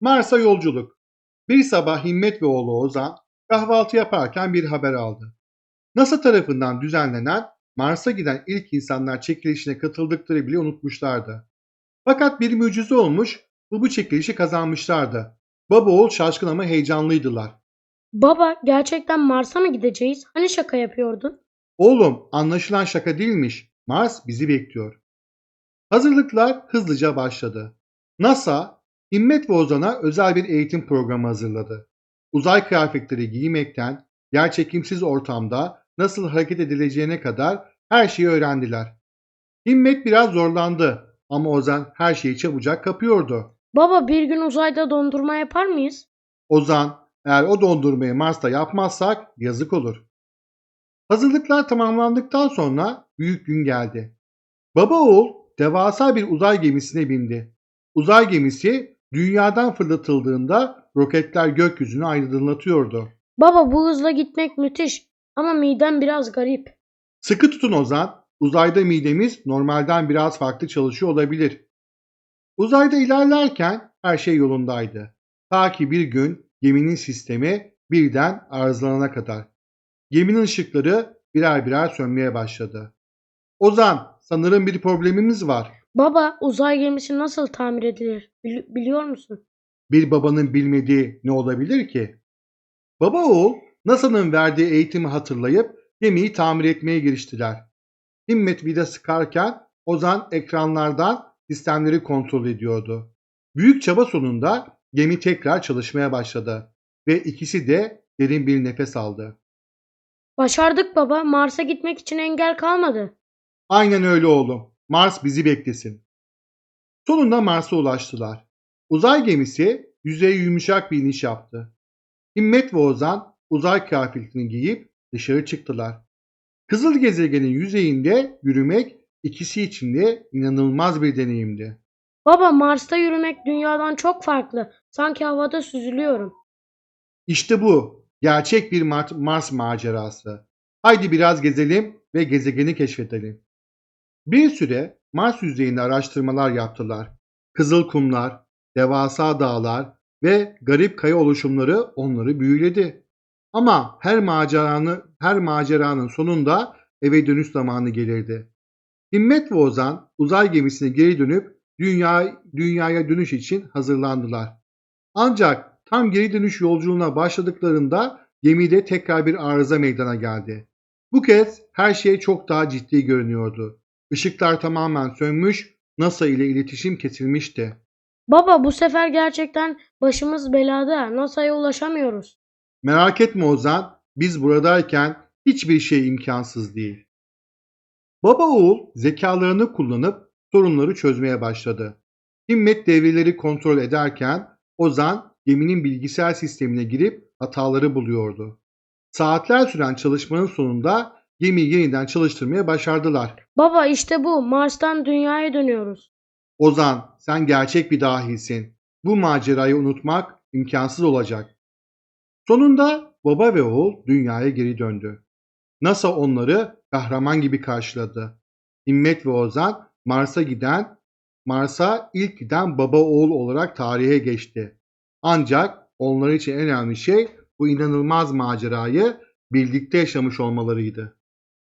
Mars'a yolculuk. Bir sabah Himmet ve oğlu Ozan kahvaltı yaparken bir haber aldı. NASA tarafından düzenlenen Mars'a giden ilk insanlar çekilişine katıldıkları bile unutmuşlardı. Fakat bir mucize olmuş ve bu çekilişi kazanmışlardı. Baba oğul şaşkın ama heyecanlıydılar. Baba gerçekten Mars'a mı gideceğiz? Hani şaka yapıyordun? Oğlum anlaşılan şaka değilmiş. Mars bizi bekliyor. Hazırlıklar hızlıca başladı. NASA, Himmet ve Ozan'a özel bir eğitim programı hazırladı. Uzay kıyafetleri giymekten, yerçekimsiz ortamda nasıl hareket edileceğine kadar her şeyi öğrendiler. Himmet biraz zorlandı ama Ozan her şeyi çabucak kapıyordu. Baba bir gün uzayda dondurma yapar mıyız? Ozan, eğer o dondurmayı Mars'ta yapmazsak yazık olur. Hazırlıklar tamamlandıktan sonra büyük gün geldi. Baba oğul devasa bir uzay gemisine bindi. Uzay gemisi dünyadan fırlatıldığında roketler gökyüzünü aydınlatıyordu. Baba bu hızla gitmek müthiş ama midem biraz garip. Sıkı tutun Ozan, uzayda midemiz normalden biraz farklı çalışıyor olabilir. Uzayda ilerlerken her şey yolundaydı. Ta ki bir gün geminin sistemi birden arızalanana kadar. Geminin ışıkları birer birer sönmeye başladı. Ozan, sanırım bir problemimiz var. Baba uzay gemisi nasıl tamir edilir Bili- biliyor musun? Bir babanın bilmediği ne olabilir ki? Baba oğul NASA'nın verdiği eğitimi hatırlayıp gemiyi tamir etmeye giriştiler. Himmet vida sıkarken Ozan ekranlardan sistemleri kontrol ediyordu. Büyük çaba sonunda gemi tekrar çalışmaya başladı ve ikisi de derin bir nefes aldı. Başardık baba Mars'a gitmek için engel kalmadı. Aynen öyle oğlum. Mars bizi beklesin. Sonunda Mars'a ulaştılar. Uzay gemisi yüzeye yumuşak bir iniş yaptı. Himmet ve Ozan uzay kıyafetini giyip dışarı çıktılar. Kızıl gezegenin yüzeyinde yürümek ikisi için de inanılmaz bir deneyimdi. Baba Mars'ta yürümek dünyadan çok farklı. Sanki havada süzülüyorum. İşte bu gerçek bir Mar- Mars macerası. Haydi biraz gezelim ve gezegeni keşfedelim. Bir süre Mars yüzeyinde araştırmalar yaptılar. Kızıl kumlar, devasa dağlar ve garip kaya oluşumları onları büyüledi. Ama her maceranın her maceranın sonunda eve dönüş zamanı gelirdi. Himmet ve Ozan uzay gemisine geri dönüp dünya dünyaya dönüş için hazırlandılar. Ancak tam geri dönüş yolculuğuna başladıklarında gemide tekrar bir arıza meydana geldi. Bu kez her şey çok daha ciddi görünüyordu. Işıklar tamamen sönmüş, NASA ile iletişim kesilmişti. Baba bu sefer gerçekten başımız belada. NASA'ya ulaşamıyoruz. Merak etme Ozan, biz buradayken hiçbir şey imkansız değil. Baba oğul zekalarını kullanıp sorunları çözmeye başladı. Himmet devreleri kontrol ederken Ozan geminin bilgisayar sistemine girip hataları buluyordu. Saatler süren çalışmanın sonunda gemiyi yeniden çalıştırmaya başardılar. Baba işte bu. Mars'tan dünyaya dönüyoruz. Ozan, sen gerçek bir dahisin. Bu macerayı unutmak imkansız olacak. Sonunda baba ve oğul dünyaya geri döndü. NASA onları kahraman gibi karşıladı. Himmet ve Ozan Mars'a giden, Mars'a ilk giden baba oğul olarak tarihe geçti. Ancak onlar için en önemli şey bu inanılmaz macerayı birlikte yaşamış olmalarıydı.